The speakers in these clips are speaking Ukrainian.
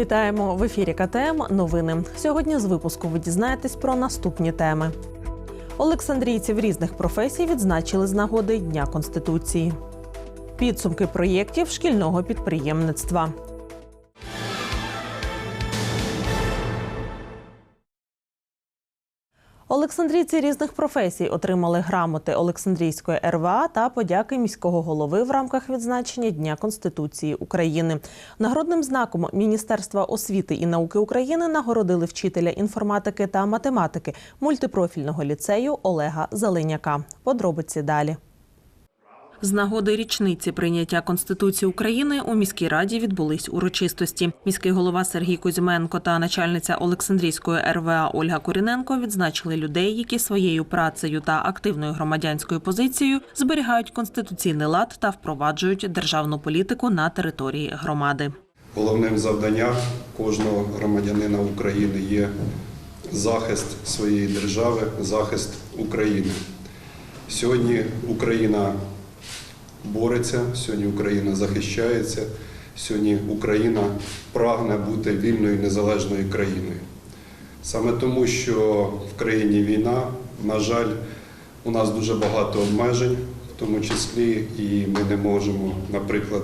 Вітаємо в ефірі КТМ. Новини. Сьогодні з випуску ви дізнаєтесь про наступні теми. Олександрійців різних професій відзначили з нагоди Дня Конституції. Підсумки проєктів шкільного підприємництва. Олександрійці різних професій отримали грамоти Олександрійської РВА та подяки міського голови в рамках відзначення Дня Конституції України. Нагородним знаком Міністерства освіти і науки України нагородили вчителя інформатики та математики мультипрофільного ліцею Олега Зеленяка. Подробиці далі. З нагоди річниці прийняття Конституції України у міській раді відбулись урочистості. Міський голова Сергій Кузьменко та начальниця Олександрійської РВА Ольга Коріненко відзначили людей, які своєю працею та активною громадянською позицією зберігають конституційний лад та впроваджують державну політику на території громади. Головним завданням кожного громадянина України є захист своєї держави, захист України. Сьогодні Україна бореться, сьогодні Україна захищається, сьогодні Україна прагне бути вільною незалежною країною. Саме тому, що в країні війна, на жаль, у нас дуже багато обмежень, в тому числі, і ми не можемо, наприклад,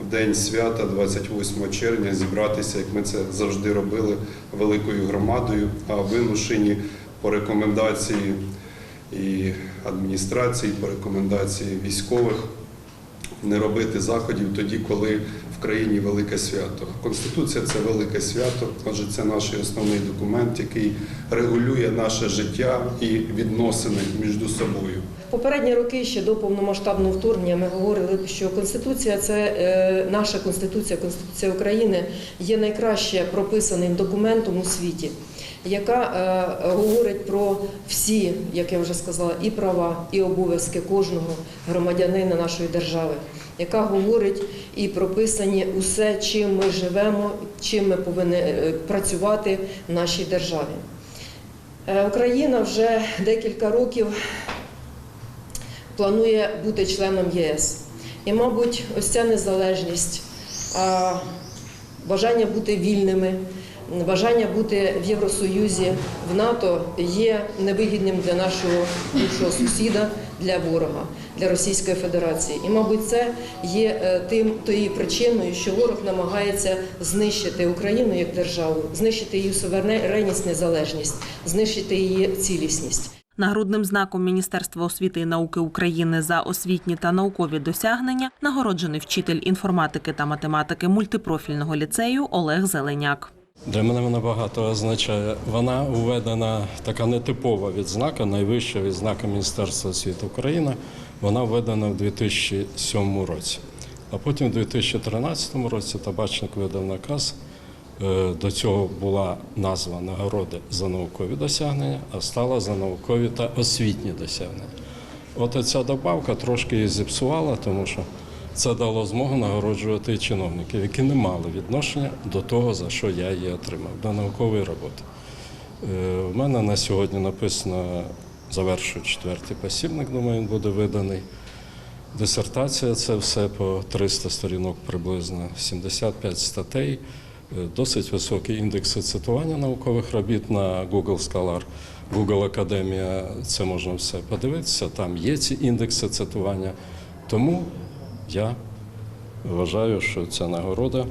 в день свята, 28 червня, зібратися, як ми це завжди робили, великою громадою, а вимушені по рекомендації і адміністрації, по рекомендації військових не робити заходів тоді, коли в країні велике свято. Конституція це велике свято, отже, це наш основний документ, який регулює наше життя і відносини між собою. Попередні роки ще до повномасштабного вторгнення ми говорили, що конституція це е, наша конституція, конституція України є найкраще прописаним документом у світі, яка е, говорить про всі, як я вже сказала, і права, і обов'язки кожного громадянина нашої держави, яка говорить і прописані усе, чим ми живемо, чим ми повинні е, працювати в нашій державі. Е, Україна вже декілька років планує бути членом ЄС. І, мабуть, ось ця незалежність, бажання бути вільними, бажання бути в Євросоюзі, в НАТО є невигідним для нашого бувшого сусіда, для ворога, для Російської Федерації. І, мабуть, це є е, тим тією причиною, що ворог намагається знищити Україну як державу, знищити її суверенність, незалежність, знищити її цілісність. Нагрудним знаком Міністерства освіти і науки України за освітні та наукові досягнення нагороджений вчитель інформатики та математики мультипрофільного ліцею Олег Зеленяк. Для мене вона багато означає. Вона введена така нетипова відзнака, найвища відзнака Міністерства освіти України. Вона введена в 2007 році. А потім, в 2013 році, табачник видав наказ. Е, До цього була назва нагороди за наукові досягнення, а стала за наукові та освітні досягнення. От ця добавка трошки її зіпсувала, тому що це дало змогу нагороджувати чиновників, які не мали відношення до того, за що я її отримав, до наукової роботи. Е, У мене на сьогодні написано завершую четвертий посібник, думаю, він буде виданий. Дисертація це все по 300 сторінок приблизно, 75 статей, е, досить високі індекси цитування наукових робіт на Google Scholar, Google Академія. Це можна все подивитися. Там є ці індекси цитування. Тому я вважаю, що ця нагорода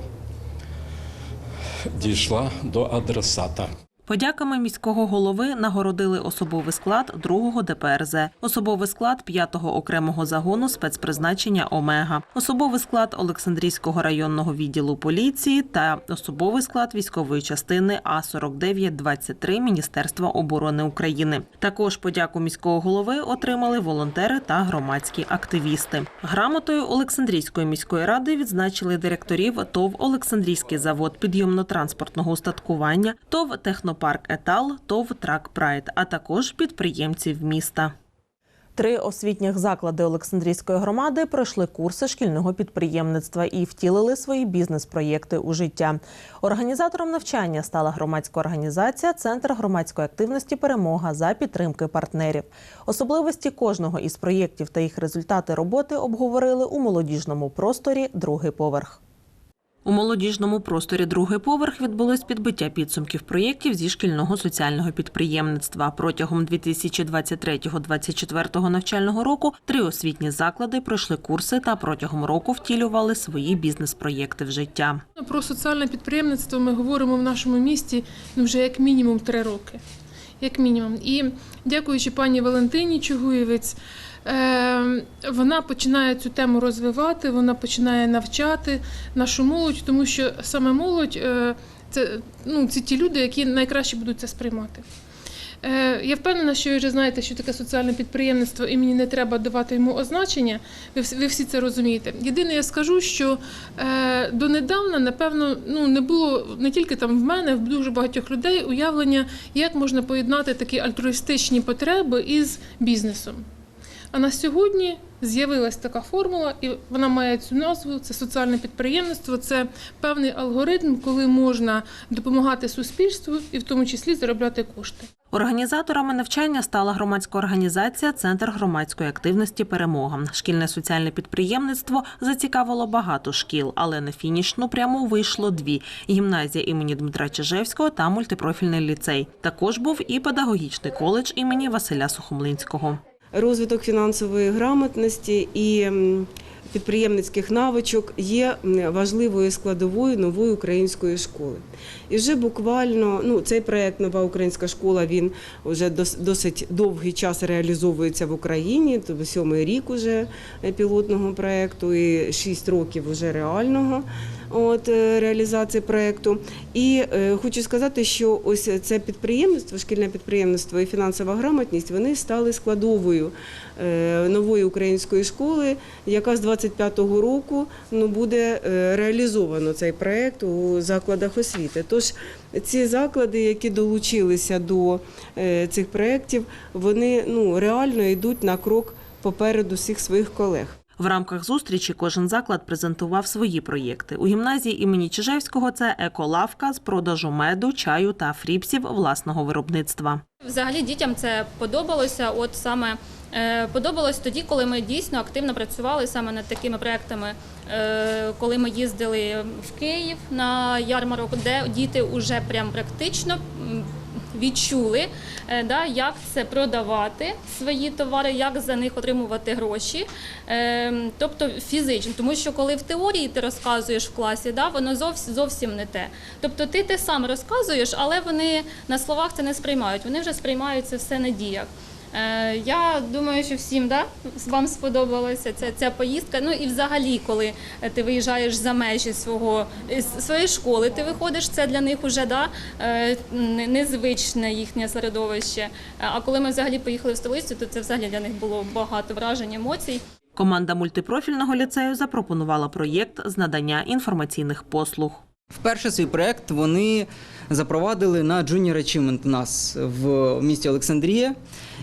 дійшла до адресата. Подяками міського голови нагородили особовий склад 2-го ДПРЗ, особовий склад 5-го окремого загону спецпризначення Омега, особовий склад Олександрійського районного відділу поліції та особовий склад військової частини А 4923 Міністерства оборони України. Також подяку міського голови отримали волонтери та громадські активісти. Грамотою Олександрійської міської ради відзначили директорів ТОВ Олександрійський завод підйомно-транспортного устаткування, ТОВ Технопарк Етал, ТОВ Трак Прайд, а також підприємців міста. Три освітніх заклади Олександрійської громади пройшли курси шкільного підприємництва і втілили свої бізнес-проєкти у життя. Організатором навчання стала громадська організація Центр громадської активності Перемога за підтримки партнерів. Особливості кожного із проєктів та їх результати роботи обговорили у молодіжному просторі Другий поверх. У молодіжному просторі другий поверх відбулось підбиття підсумків проєктів зі шкільного соціального підприємництва. Протягом 2023-2024 навчального року три освітні заклади пройшли курси та протягом року втілювали свої бізнес-проєкти в життя. Про соціальне підприємництво ми говоримо в нашому місті ну, вже як мінімум три роки. Як мінімум. І дякуючи пані Валентині Чугуєвець, вона починає цю тему розвивати, вона починає навчати нашу молодь, тому що саме молодь е, це, ну, це ті люди, які найкраще будуть це сприймати. Е, Я впевнена, що ви вже знаєте, що таке соціальне підприємництво, і мені не треба давати йому означення. Ви, всі це розумієте. Єдине, я скажу, що е, донедавна, напевно, ну не було не тільки там в мене, в дуже багатьох людей уявлення, як можна поєднати такі альтруїстичні потреби із бізнесом. А на сьогодні з'явилась така формула, і вона має цю назву: це соціальне підприємництво, це певний алгоритм, коли можна допомагати суспільству і в тому числі заробляти кошти. Організаторами навчання стала громадська організація Центр громадської активності Перемога. Шкільне соціальне підприємництво зацікавило багато шкіл, але на фінішну пряму вийшло дві: гімназія імені Дмитра Чижевського та мультипрофільний ліцей. Також був і педагогічний коледж імені Василя Сухомлинського. Розвиток фінансової грамотності і підприємницьких навичок є важливою складовою нової української школи. І вже буквально ну, цей проект Нова українська школа він вже досить довгий час реалізовується в Україні, тобто сьомий рік уже е, пілотного проекту і шість років уже реального. От е, реалізації проекту, і е, хочу сказати, що ось це підприємництво, шкільне підприємництво і фінансова грамотність вони стали складовою е, нової української школи, яка з 25-го року ну буде реалізовано цей проект у закладах освіти. Тож ці заклади, які долучилися до цих проєктів, вони ну реально йдуть на крок попереду всіх своїх колег. В рамках зустрічі кожен заклад презентував свої проєкти. У гімназії імені Чижевського це еколавка з продажу меду, чаю та фріпсів власного виробництва. Взагалі дітям це подобалося. От саме е, подобалось тоді, коли ми дійсно активно працювали саме над такими проектами. Е, коли ми їздили в Київ на ярмарок, де діти вже прям практично. Відчули, е, да, як це продавати свої товари, як за них отримувати гроші, е, тобто фізично. Тому що коли в теорії ти розказуєш в класі, да, воно зовсім, зовсім не те. Тобто ти те сам розказуєш, але вони на словах це не сприймають. Вони вже сприймають це все на діях. Е, Я думаю, що всім да, вам сподобалася ця, ця поїздка. Ну і взагалі, коли е, ти виїжджаєш за межі свого е, своєї школи, ти виходиш, це для них уже да, незвичне їхнє середовище. А коли ми взагалі поїхали в столицю, то це взагалі для них було багато вражень, емоцій. Команда мультипрофільного ліцею запропонувала проєкт з надання інформаційних послуг. Вперше свій проект вони запровадили на Junior Achievement у нас в місті Олександрія.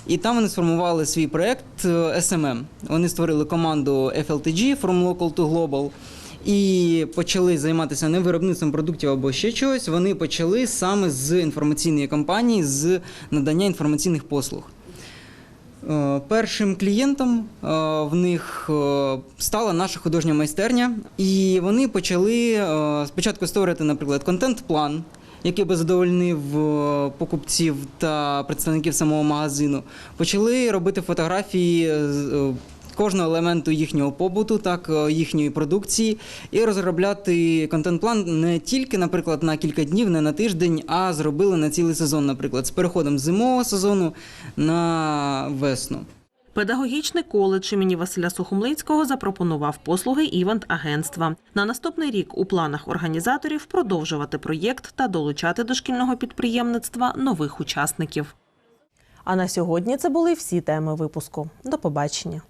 І там вони сформували свій проект е, SMM. Вони створили команду FLTG From Local to Global. І почали займатися не виробництвом продуктів або ще чогось. Вони почали саме з інформаційної кампанії, з надання інформаційних послуг. Е, Першим клієнтом е, в них е, стала наша художня майстерня, і вони почали спочатку створити, наприклад, контент-план, який би задовольнив покупців та представників самого магазину. Почали робити фотографії кожного елементу їхнього побуту, так е, їхньої продукції, і розробляти контент-план не тільки, наприклад, на кілька днів, не на тиждень, а зробили на цілий сезон, наприклад, з переходом зимового сезону на весну. Педагогічний коледж імені Василя Сухомлинського запропонував послуги івент-агентства. На наступний рік у планах організаторів продовжувати проєкт та долучати до шкільного підприємництва нових учасників. А на сьогодні це були всі теми випуску. До побачення.